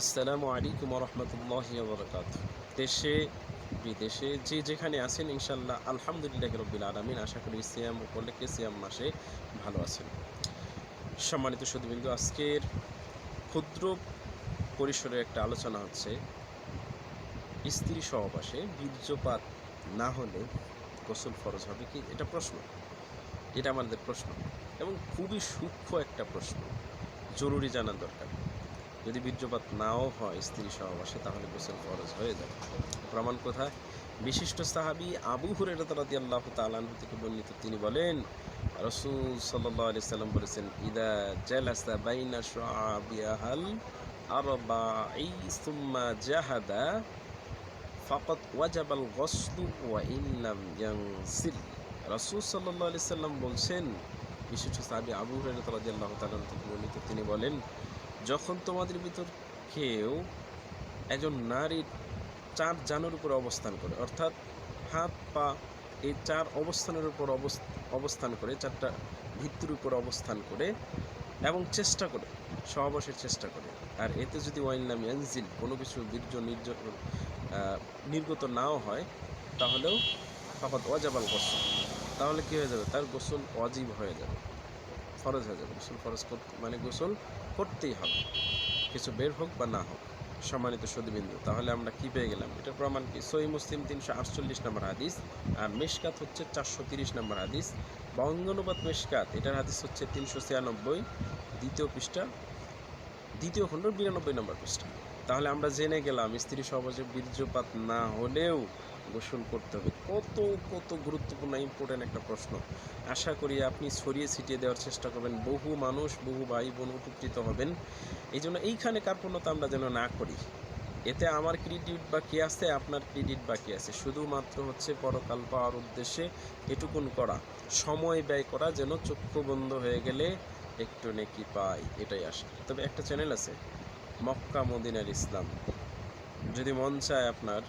আসসালামু আলাইকুম রহমতুল্লাহ বরকাত দেশে, বিদেশে যে যেখানে আছেন ইনশাল্লাহ আলহামদুলিল্লাহ রব্বিল আলমিন, আশা করি সিয়াম উপলক্ষে সিয়াম মাসে ভালো আছেন। সম্মানিত সুদবিন্দু আজকের ক্ষুদ্র পরিসরে একটা আলোচনা হচ্ছে, স্ত্রী সহবাসে বীর্যপাত না হলে গোসল ফরজ হবে কি? এটা প্রশ্ন। এটা আমাদের প্রশ্ন। এবং খুবই সূক্ষ্ম একটা প্রশ্ন। জরুরি জানার দরকার। যদি বীর্যপাত নাও হয় স্ত্রী সহবাসে, তাহলে গোসল ফরজ হয়ে যাবে। প্রমাণ কোথায়? বিশিষ্ট সাহাবী আবু হুরেরত রাদিয়াল্লাহ তাআলাহু থেকে বর্ণিত তিনি বলেন, রসুল সাল্লাল্লাহু আলাইহি সাল্লাম বলেছেন, ইদা জালাসা বাইনা শুআবিয়াহাল আরবাঈ সুম্মা জাহাদা ফাকাত ওয়াজাবাল গসলু ওয়া ইন লাম ইয়ানসিল। রাসূল সাল্লাল্লাহু আলাইহি সাল্লাম বলছেন, বিশিষ্ট সাহাবী আবু হুরায়রা রাদিয়াল্লাহু তাআলা থেকে বর্ণিত তিনি বলেন যখন তোমাদের ভিতর কেউ একজন নারীর চার জানের উপর অবস্থান করে অর্থাৎ হাত পা এই চার অবস্থানের উপর অবস- অবস্থান করে চারটা ভিত্তির উপর অবস্থান করে এবং চেষ্টা করে সহবাসের চেষ্টা করে আর এতে যদি ওয়াইনলাম ইয়ানজিল কোনো কিছু বীর্য আহ, নির্গত নাও হয় তাহলেও ফাকত ওয়াজাবাল গোসল তাহলে কী হয়ে যাবে? তার গোসল অজীব হয়ে যাবে। ফরজ হয়ে যাবে। গোসল ফরজ মানে গোসল করতেই হবে। কিছু বের হোক বা না হোক, সম্মানিত সুদবিন্দু, তাহলে আমরা কি পেয়ে গেলাম? এটার প্রমাণ কি? সই মুসলিম তিনশো আটচল্লিশ নম্বর হাদিস, আর মেশকাত হচ্ছে চারশো তিরিশ নম্বর হাদিস। বঙ্গানুবাদ মেশকাত, এটার হাদিস হচ্ছে তিনশো ছিয়ানব্বই, দ্বিতীয় পৃষ্ঠা, দ্বিতীয় খণ্ড বিরানব্বই নম্বর পৃষ্ঠা। তাহলে আমরা জেনে গেলাম, স্ত্রী সহজে বীর্যপাত না হলেও গোসল করতে হবে। কত কত গুরুত্বপূর্ণ ইম্পর্টেন্ট একটা প্রশ্ন। আশা করি আপনি ছড়িয়ে ছিটিয়ে দেওয়ার চেষ্টা করবেন। বহু মানুষ, বহু ভাই বোন উপকৃত হবেন। এই জন্য এইখানে কার্পণ্যতা আমরা যেন না করি। এতে আমার ক্রেডিট বাকি আছে, আপনার ক্রেডিট বাকি আছে। শুধুমাত্র হচ্ছে পরকাল পাওয়ার উদ্দেশ্যে এটুকুন করা। সময় ব্যয় করা যেন চক্ষু বন্ধ হয়ে গেলে একটু নেকি পাই, এটাই আশা। তবে একটা চ্যানেল আছে, মক্কা মদিনার ইসলাম। যদি মন চায় আপনার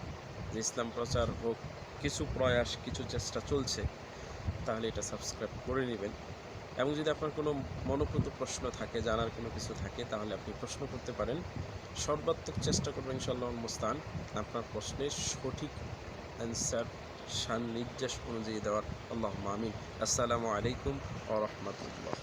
যে ইসলাম প্রচার হোক, কিছু প্রয়াস, কিছু চেষ্টা চলছে, তাহলে এটা সাবস্ক্রাইব করে নেবেন। এবং যদি আপনার কোনো মনোপ্রত প্রশ্ন থাকে, জানার কোনো কিছু থাকে, তাহলে আপনি প্রশ্ন করতে পারেন। সর্বাত্মক চেষ্টা করবেন ইনশাল্লাহ মুস্তান আপনার প্রশ্নের সঠিক অ্যান্সার সান নির্দেশ অনুযায়ী দেওয়ার। আল্লাহ মামিন আসসালামু আলাইকুম ও রহমতুল্লাহ।